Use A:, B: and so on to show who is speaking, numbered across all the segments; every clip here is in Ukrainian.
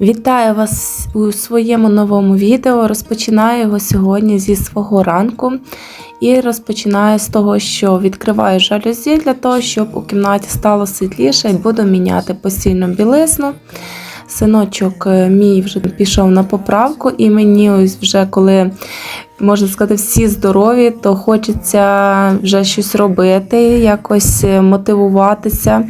A: Вітаю вас у своєму новому відео. Розпочинаю його сьогодні зі свого ранку. І розпочинаю з того, що відкриваю жалюзі для того, щоб у кімнаті стало світліше і буду міняти постійно білизну. Синочок е, мій вже пішов на поправку, і мені ось вже коли можна сказати, всі здорові, то хочеться вже щось робити, якось е, мотивуватися.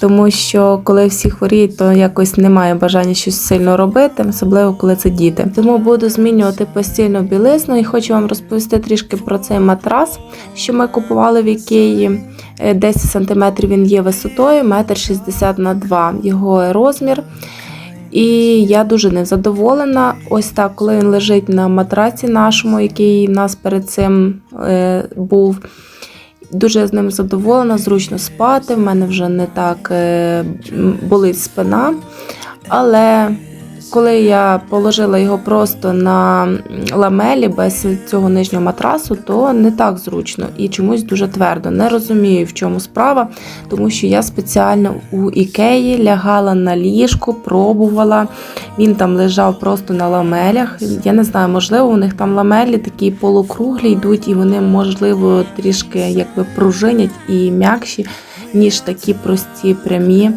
A: Тому що коли всі хворіють, то якось немає бажання щось сильно робити, особливо коли це діти. Тому буду змінювати постійно білизну і хочу вам розповісти трішки про цей матрас, що ми купували в Ікеї. 10 см він є висотою, 1,60 м на 2 його розмір. І я дуже незадоволена. Ось так, коли він лежить на матраці нашому, який в нас перед цим е, був. Дуже з ним задоволена, зручно спати. В мене вже не так е, болить спина. Але коли я положила його просто на ламелі без цього нижнього матрасу, то не так зручно і чомусь дуже твердо. Не розумію, в чому справа, тому що я спеціально у ікеї лягала на ліжку, пробувала. Він там лежав просто на ламелях. Я не знаю, можливо, у них там ламелі такі полукруглі йдуть, і вони, можливо, трішки якби пружинять і м'якші, ніж такі прості прямі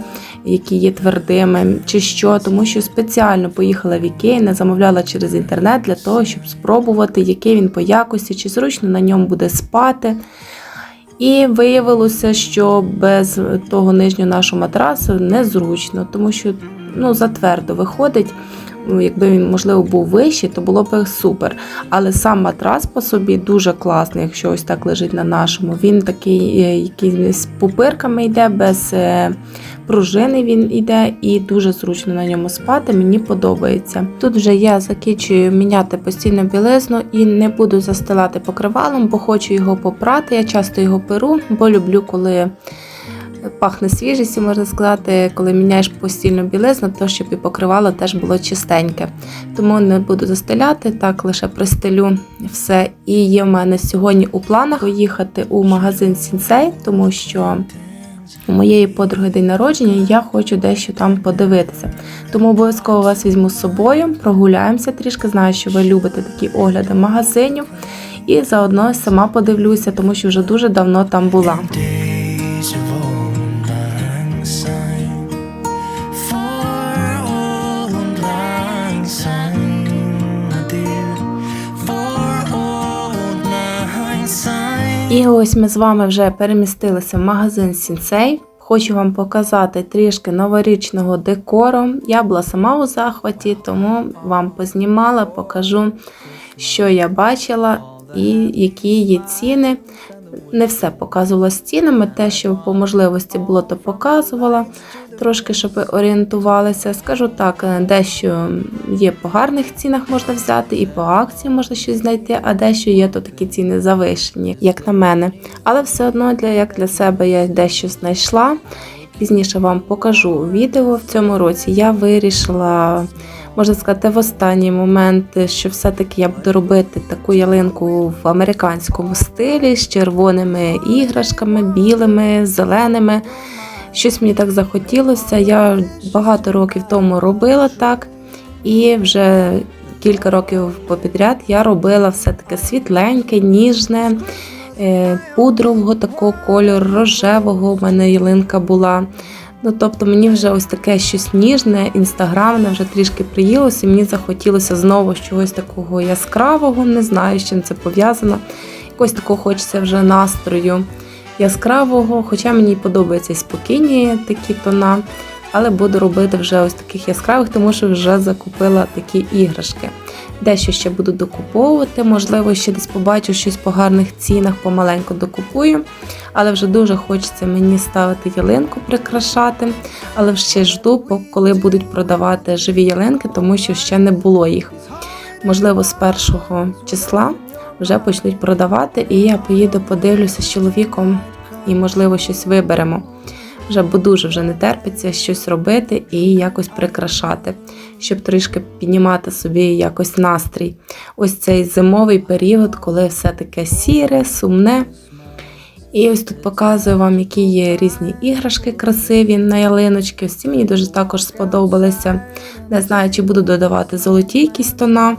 A: які є твердими, чи що, тому що спеціально поїхала в Ікею, не замовляла через інтернет для того, щоб спробувати, який він по якості, чи зручно на ньому буде спати. І виявилося, що без того нижнього нашого матрасу незручно, тому що ну, затвердо виходить. Ну, якби він, можливо, був вищий, то було б супер. Але сам матрас по собі дуже класний, якщо ось так лежить на нашому. Він такий, е, який з пупирками йде, без е, пружини він йде і дуже зручно на ньому спати. Мені подобається. Тут вже я закінчую міняти постійно білизну і не буду застилати покривалом, бо хочу його попрати. Я часто його перу, бо люблю, коли пахне свіжістю, можна сказати, коли міняєш постійну білизну, то щоб і покривало теж було чистеньке. Тому не буду застеляти, так лише пристелю все. І є в мене сьогодні у планах поїхати у магазин Сінсей, тому що у моєї подруги день народження, я хочу дещо там подивитися. Тому обов'язково вас візьму з собою, прогуляємося трішки. Знаю, що ви любите такі огляди магазинів. І заодно сама подивлюся, тому що вже дуже давно там була. І ось ми з вами вже перемістилися в магазин Сінсей. Хочу вам показати трішки новорічного декору. Я була сама у захваті, тому вам познімала, покажу, що я бачила і які є ціни. Не все показувала з цінами, те, що по можливості було, то показувала трошки, щоб орієнтувалися. Скажу так, е, дещо є по гарних цінах можна взяти, і по акції можна щось знайти, а дещо є то такі ціни завишені, як на мене. Але все одно для як для себе я дещо знайшла. Пізніше вам покажу відео в цьому році. Я вирішила. Можна сказати, в останній момент, що все-таки я буду робити таку ялинку в американському стилі з червоними іграшками, білими, зеленими. Щось мені так захотілося. Я багато років тому робила так, і вже кілька років попідряд я робила все таке світленьке, ніжне, е, пудрового такого кольору, рожевого. У мене ялинка була. Ну, Тобто мені вже ось таке щось ніжне, інстаграмне вже трішки приїлося, і мені захотілося знову чогось такого яскравого, не знаю, з чим це пов'язано. Якось такого хочеться вже настрою яскравого, хоча мені подобаються спокійні такі тона, але буду робити вже ось таких яскравих, тому що вже закупила такі іграшки. Дещо ще буду докуповувати, можливо, ще десь побачу щось по гарних цінах, помаленьку докупую. Але вже дуже хочеться мені ставити ялинку, прикрашати. Але ще жду, коли будуть продавати живі ялинки, тому що ще не було їх. Можливо, з першого числа вже почнуть продавати, і я поїду, подивлюся з чоловіком і, можливо, щось виберемо. Вже бо дуже вже не терпиться щось робити і якось прикрашати, щоб трішки піднімати собі якось настрій. Ось цей зимовий період, коли все таке сіре, сумне. І ось тут показую вам, які є різні іграшки красиві на ялиночки. Ось ці мені дуже також сподобалися. Не знаю, чи буду додавати золоті якісь тона.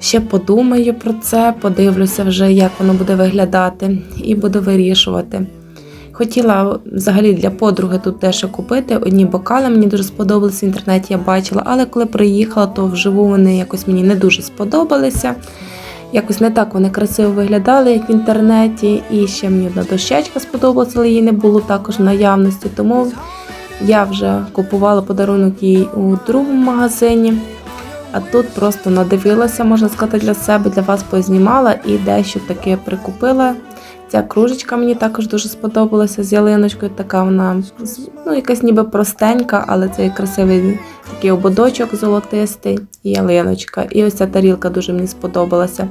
A: Ще подумаю про це, подивлюся вже, як воно буде виглядати, і буду вирішувати. Хотіла взагалі для подруги тут дещо купити. Одні бокали мені дуже сподобалися в інтернеті, я бачила, але коли приїхала, то вживу вони якось мені не дуже сподобалися. Якось не так вони красиво виглядали, як в інтернеті. І ще мені одна дощечка сподобалася, але її не було також в наявності. Тому я вже купувала подарунок їй у другому магазині. А тут просто надивилася, можна сказати, для себе, для вас познімала і дещо таке прикупила. Ця кружечка мені також дуже сподобалася з ялиночкою. Така вона ну, якась ніби простенька, але це красивий такий ободочок золотистий і ялиночка. І ось ця тарілка дуже мені сподобалася.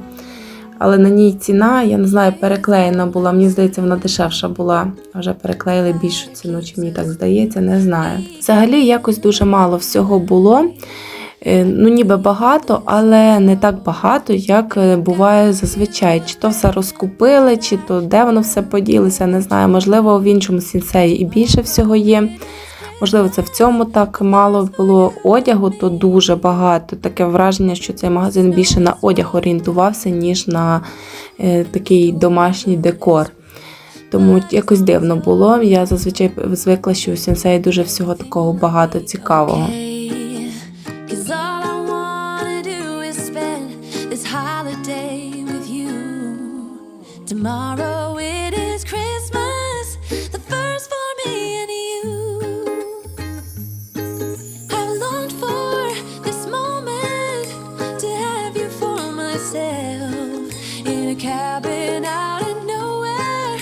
A: Але на ній ціна, я не знаю, переклеєна була. Мені здається, вона дешевша була. Вже переклеїли більшу ціну, чи мені так здається, не знаю. Взагалі, якось дуже мало всього було. Е, Ну, ніби багато, але не так багато, як е, буває зазвичай. Чи то все розкупили, чи то де воно все поділося, не знаю. Можливо, в іншому сінсеї і більше всього є. Можливо, це в цьому так мало було одягу, то дуже багато. Таке враження, що цей магазин більше на одяг орієнтувався, ніж на е, такий домашній декор. Тому якось дивно було. Я зазвичай звикла, що у сенсеї дуже всього такого багато цікавого.
B: Tomorrow it is Christmas, the first for me and you. I've longed for this moment to have you for myself in a cabin out of nowhere,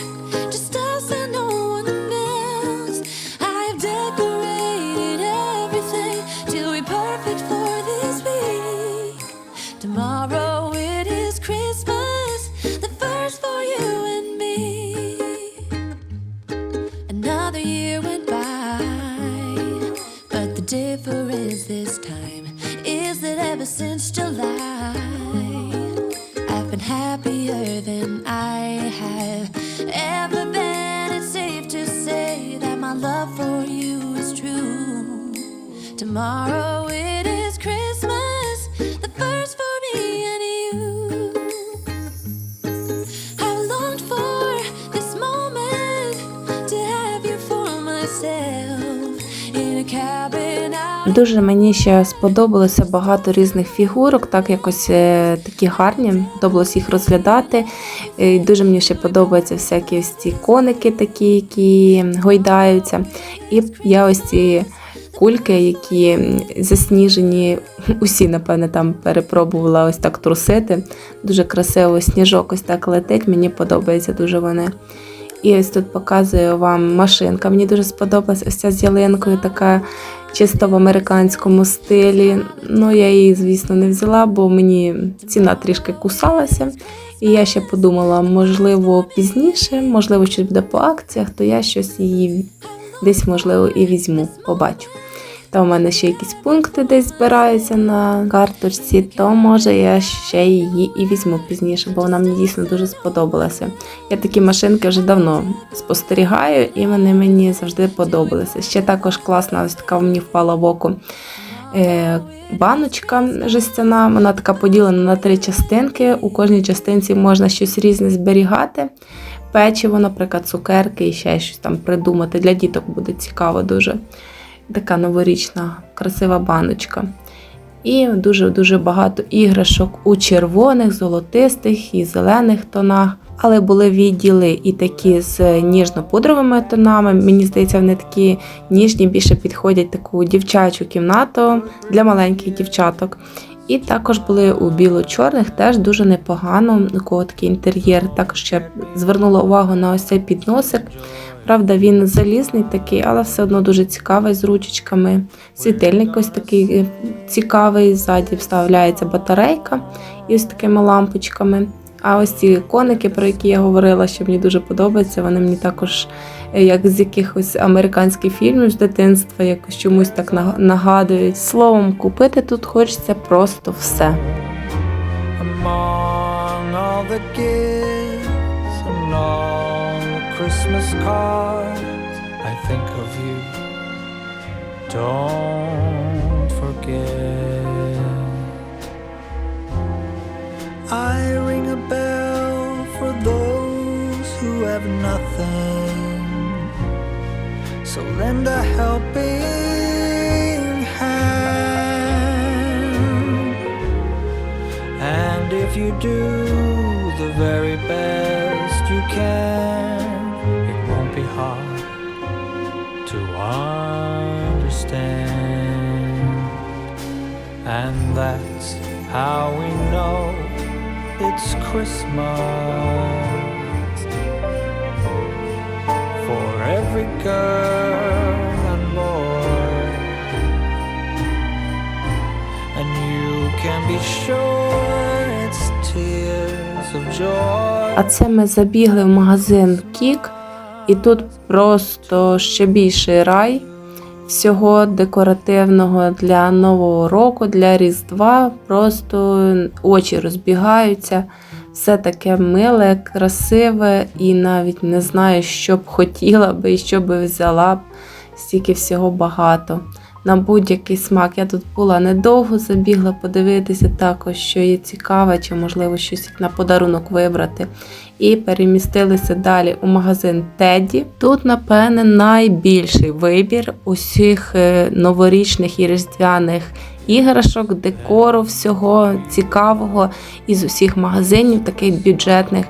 B: just us and no one else. I've decorated everything to be perfect for this week. Tomorrow
A: Дуже мені ще сподобалося багато різних фігурок, так якось е, такі гарні. Подобалось їх розглядати. І Дуже мені ще подобаються всякі ось ці коники, такі, які гойдаються. І я ось ці кульки, які засніжені, усі, напевне, там перепробувала ось так трусити. Дуже красиво сніжок ось так летить, мені подобається дуже вони. І ось тут показую вам машинка. Мені дуже сподобалась ось ця з ялинкою, така чисто в американському стилі. Ну, я її, звісно, не взяла, бо мені ціна трішки кусалася. І я ще подумала, можливо, пізніше, можливо, щось буде по акціях, то я щось її десь, можливо, і візьму, побачу. Та у мене ще якісь пункти десь збираються на карточці, то може я ще її і візьму пізніше, бо вона мені дійсно дуже сподобалася. Я такі машинки вже давно спостерігаю, і вони мені завжди подобалися. Ще також класна, ось така мені впала в око е, баночка жестяна. Вона така поділена на три частинки. У кожній частинці можна щось різне зберігати. Печиво, наприклад, цукерки і ще щось там придумати. Для діток буде цікаво дуже. Така новорічна, красива баночка. І дуже-дуже багато іграшок у червоних, золотистих і зелених тонах. Але були відділи і такі з ніжно-пудровими тонами. Мені здається, вони такі ніжні, більше підходять таку дівчачу кімнату для маленьких дівчаток. І також були у біло-чорних, теж дуже непогано. У кого такий інтер'єр. Також ще звернула увагу на ось цей підносик. Правда, він залізний такий, але все одно дуже цікавий з ручечками. Світильник ось такий е, цікавий, ззаді вставляється батарейка і ось такими лампочками. А ось ці коники, про які я говорила, що мені дуже подобаються, вони мені також, е, як з якихось американських фільмів з дитинства, якось чомусь так нагадують. Словом, купити тут хочеться просто все.
C: among all the the Christmas cards, I think of you. Don't forget. I ring a bell for those who have nothing. So lend a helping hand. And if you do the very best you can, that's how we know it's Christmas for every girl and boy. And you can be sure it's tears of joy.
A: А це ми забігли в магазин Кік, і тут просто ще більший рай всього декоративного для Нового року, для Різдва. Просто очі розбігаються. Все таке миле, красиве, і навіть не знаю, що б хотіла би і що би взяла б. Стільки всього багато. На будь-який смак. Я тут була недовго, забігла подивитися також, що є цікаве, чи можливо щось на подарунок вибрати. І перемістилися далі у магазин Теді. Тут, напевне, найбільший вибір усіх е, новорічних і різдвяних іграшок, декору, всього цікавого із усіх магазинів, таких бюджетних.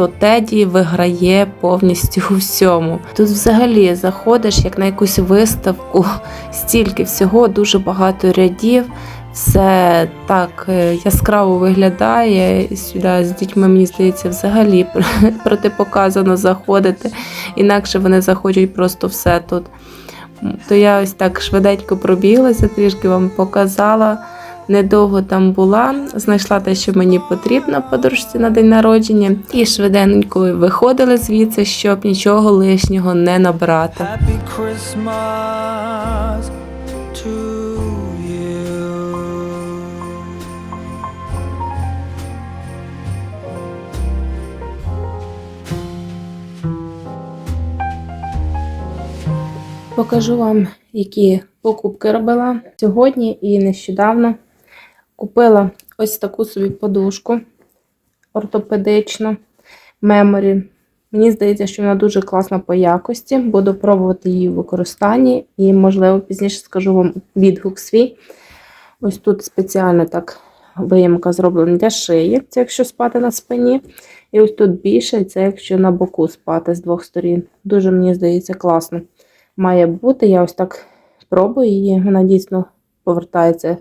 A: То Теді виграє повністю у всьому. Тут взагалі заходиш як на якусь виставку, стільки всього, дуже багато рядів. Все так е, яскраво виглядає. Сюди з дітьми, мені здається, взагалі протипоказано заходити. Інакше вони захочуть просто все тут. То я ось так швиденько пробіглася, трішки вам показала. Недовго там була, знайшла те, що мені потрібно подружці на день народження, і швиденько виходили звідси, щоб нічого лишнього не набрати. Покажу вам, які покупки робила сьогодні і нещодавно. Купила ось таку собі подушку ортопедичну меморі. Мені здається, що вона дуже класна по якості. Буду пробувати її в використанні і, можливо, пізніше скажу вам відгук свій. Ось тут спеціально так виємка зроблена для шиї, це якщо спати на спині. І ось тут більше, це якщо на боку спати з двох сторін. Дуже, мені здається, класно має бути. Я ось так пробую її. Вона дійсно повертається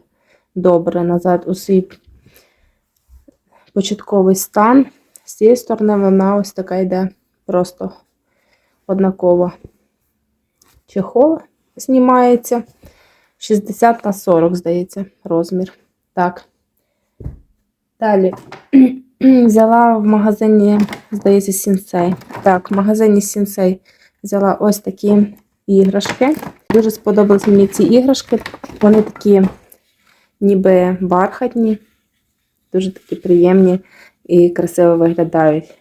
A: добре назад у свій початковий стан. З цієї сторони вона ось така йде просто однакова. Чехол знімається. 60 на 40, здається, розмір. Так. Далі взяла в магазині, здається, Сінсей. Так, в магазині Сінсей взяла ось такі іграшки. Дуже сподобались мені ці іграшки. Вони такі, ніби бархатні, дуже такі приємні і красиво виглядають.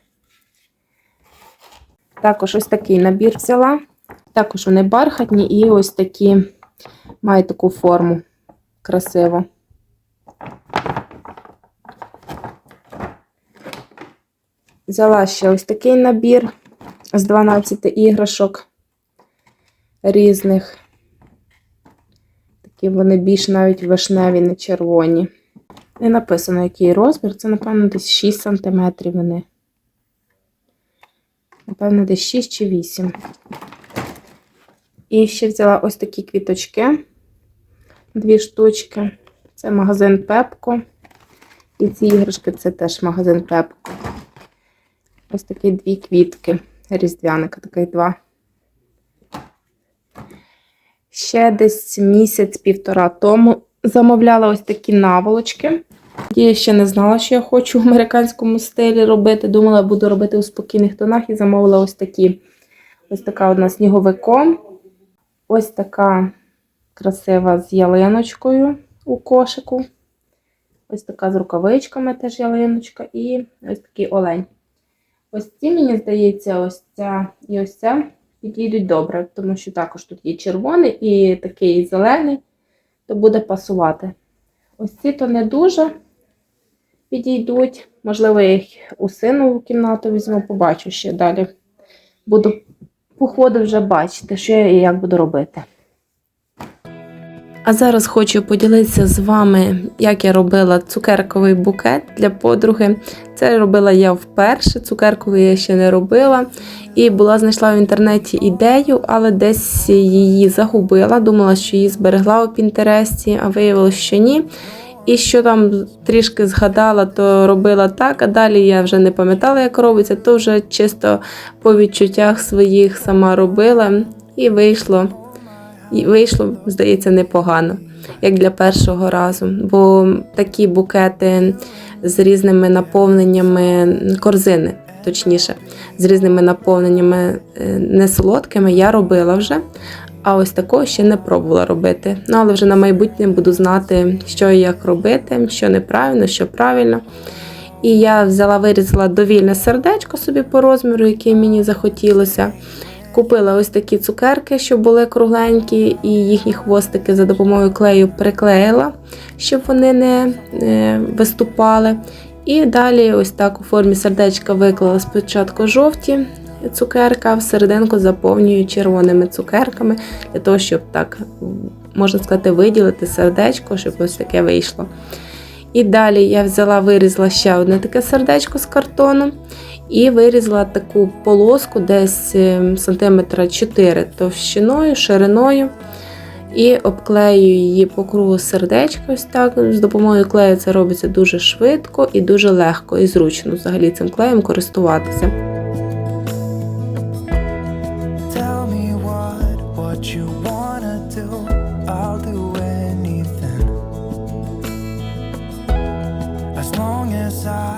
A: Також ось такий набір взяла. Також вони бархатні і ось такі мають таку форму красиву. Взяла ще ось такий набір з 12 іграшок різних. Такі вони більш навіть вишневі, не червоні. Не написано, який розмір. Це, напевно, десь 6 см вони. Напевно, десь 6 чи 8. І ще взяла ось такі квіточки. Дві штучки. Це магазин Пепко. І ці іграшки це теж магазин Пепко. Ось такі дві квітки. Різдвяника, таких два. Ще десь місяць-півтора тому замовляла ось такі наволочки. Я ще не знала, що я хочу в американському стилі робити. Думала, буду робити у спокійних тонах і замовила ось такі. Ось така одна сніговиком. Ось така красива з ялиночкою у кошику. Ось така з рукавичками теж ялиночка. І ось такий олень. Ось ці, мені здається, ось ця і ось ця підійдуть добре, тому що також тут є червоний і такий зелений, то буде пасувати. Ось ці то не дуже підійдуть. Можливо, я їх у сину в кімнату візьму, побачу ще далі. Буду по ходу вже бачити, що я і як буду робити. А зараз хочу поділитися з вами, як я робила цукерковий букет для подруги. Це робила я вперше, цукерковий я ще не робила. І була знайшла в інтернеті ідею, але десь її загубила. Думала, що її зберегла у Пінтересті, а виявилося, що ні. І що там трішки згадала, то робила так, а далі я вже не пам'ятала, як робиться, то вже чисто по відчуттях своїх сама робила і вийшло. І вийшло, здається, непогано, як для першого разу. Бо такі букети з різними наповненнями корзини, точніше, з різними наповненнями е, не солодкими я робила вже. А ось такого ще не пробувала робити. Ну, але вже на майбутнє буду знати, що і як робити, що неправильно, що правильно. І я взяла, вирізала довільне сердечко собі по розміру, який мені захотілося. Купила ось такі цукерки, що були кругленькі, і їхні хвостики за допомогою клею приклеїла, щоб вони не е, виступали. І далі, ось так у формі сердечка виклала спочатку жовті цукерка, в серединку заповнюю червоними цукерками, для того, щоб так, можна сказати, виділити сердечко, щоб ось таке вийшло. І далі я взяла, вирізала ще одне таке сердечко з картону. І вирізала таку полоску десь е, сантиметра 4 товщиною, шириною. І обклею її по кругу сердечка. Ось так. З допомогою клею це робиться дуже швидко і дуже легко і зручно взагалі цим клеєм користуватися.
C: As long as I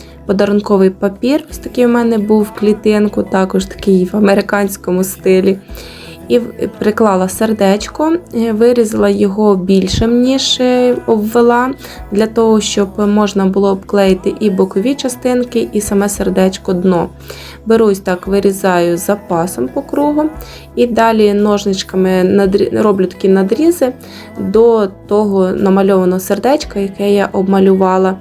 A: подарунковий папір. Ось такий у мене був в клітинку, також такий в американському стилі. І приклала сердечко, е, вирізала його більшим, ніж е, обвела, для того, щоб можна було обклеїти і бокові частинки, і саме сердечко дно. Берусь так, вирізаю запасом по кругу, і далі ножничками роблю такі надрізи до того намальованого сердечка, яке я обмалювала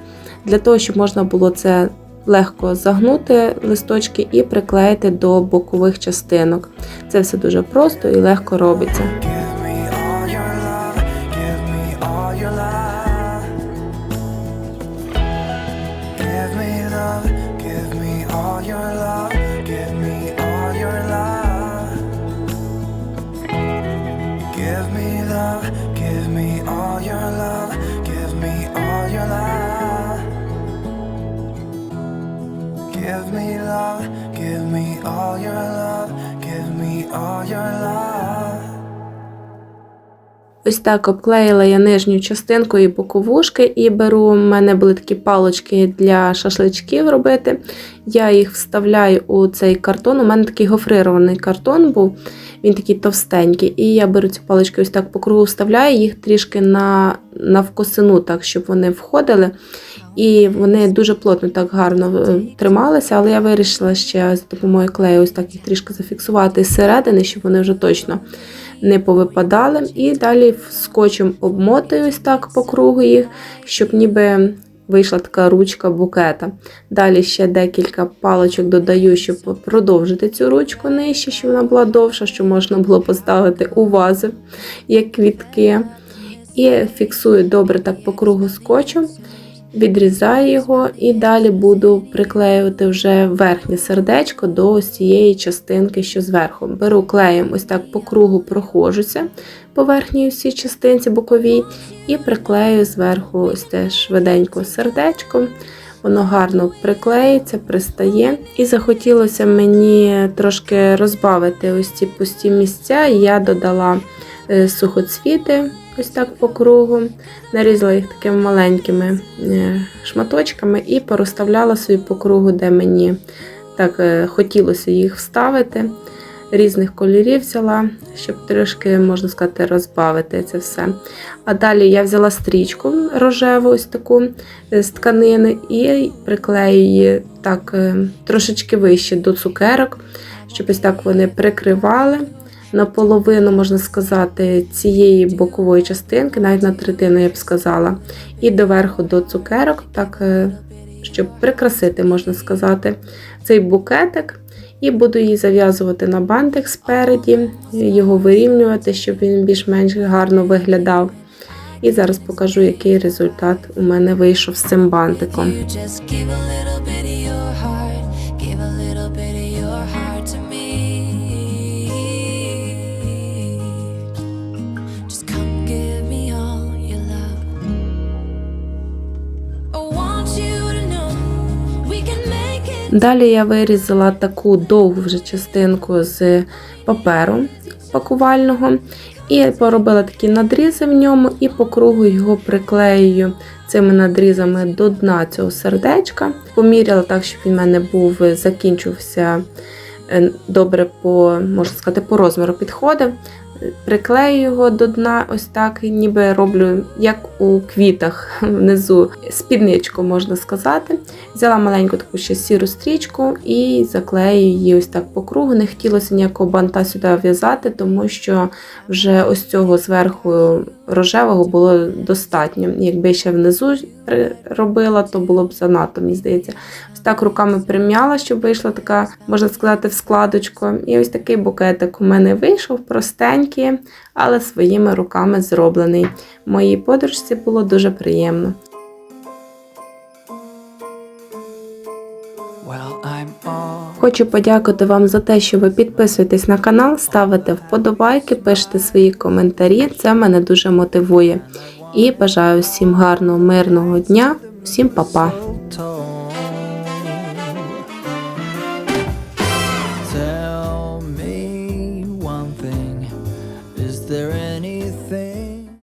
A: для того, щоб можна було це легко загнути листочки і приклеїти до бокових частинок. Це все дуже просто і легко робиться. Так обклеїла я нижню частинку і боковушки, і беру, у мене були такі палочки для шашличків робити. Я їх вставляю у цей картон. У мене такий гофрирований картон був, він такий товстенький. І я беру ці палички ось так по кругу вставляю, їх трішки на, навкосину, так, щоб вони входили. І вони дуже плотно так гарно е, трималися, але я вирішила ще з допомогою клею ось так їх трішки зафіксувати зсередини, щоб вони вже точно не повипадали. І далі скотчем обмотую так по кругу їх, щоб ніби вийшла така ручка букета. Далі ще декілька паличок додаю, щоб продовжити цю ручку нижче, щоб вона була довша, щоб можна було поставити у вази, як квітки. І фіксую добре так по кругу скотчем. Відрізаю його і далі буду приклеювати вже верхнє сердечко до ось цієї частинки, що зверху. Беру клеєм ось так по кругу проходжуся по верхній всій частинці боковій, і приклею зверху ось теж швиденько сердечко. воно гарно приклеїться, пристає. І захотілося мені трошки розбавити ось ці пусті місця. Я додала е, сухоцвіти ось так по кругу, нарізала їх такими маленькими е, шматочками і порозставляла собі по кругу, де мені так е, хотілося їх вставити. Різних кольорів взяла, щоб трішки, можна сказати, розбавити це все. А далі я взяла стрічку рожеву, ось таку е, з тканини, і приклею її так трошечки вище до цукерок, щоб ось так вони прикривали наполовину, можна сказати, цієї бокової частинки, навіть на третину, я б сказала, і доверху до цукерок, так, е, щоб прикрасити, можна сказати, цей букетик. І буду її зав'язувати на бантик спереді, його вирівнювати, щоб він більш-менш гарно виглядав. І зараз покажу, який результат у мене вийшов з цим бантиком. Далі я вирізала таку довгу вже частинку з паперу пакувального і поробила такі надрізи в ньому, і по кругу його приклеюю цими надрізами до дна цього сердечка. Поміряла так, щоб він в мене був закінчився е, добре по, можна сказати, по розміру підходив. Приклею його до дна, ось так, ніби роблю, як у квітах внизу, спідничку, можна сказати. Взяла маленьку таку ще сіру стрічку і заклею її ось так по кругу. Не хотілося ніякого банта сюди в'язати, тому що вже ось цього зверху рожевого було достатньо. Якби ще внизу робила, то було б занадто, мені здається. Ось так руками прим'яла, щоб вийшла така, можна сказати, в складочку. І ось такий букетик у мене вийшов, простенький, але своїми руками зроблений. Моїй подружці було дуже приємно. Хочу подякувати вам за те, що ви підписуєтесь на канал, ставите вподобайки, пишете свої коментарі. Це мене дуже мотивує. І бажаю всім гарного, мирного дня, всім па-па!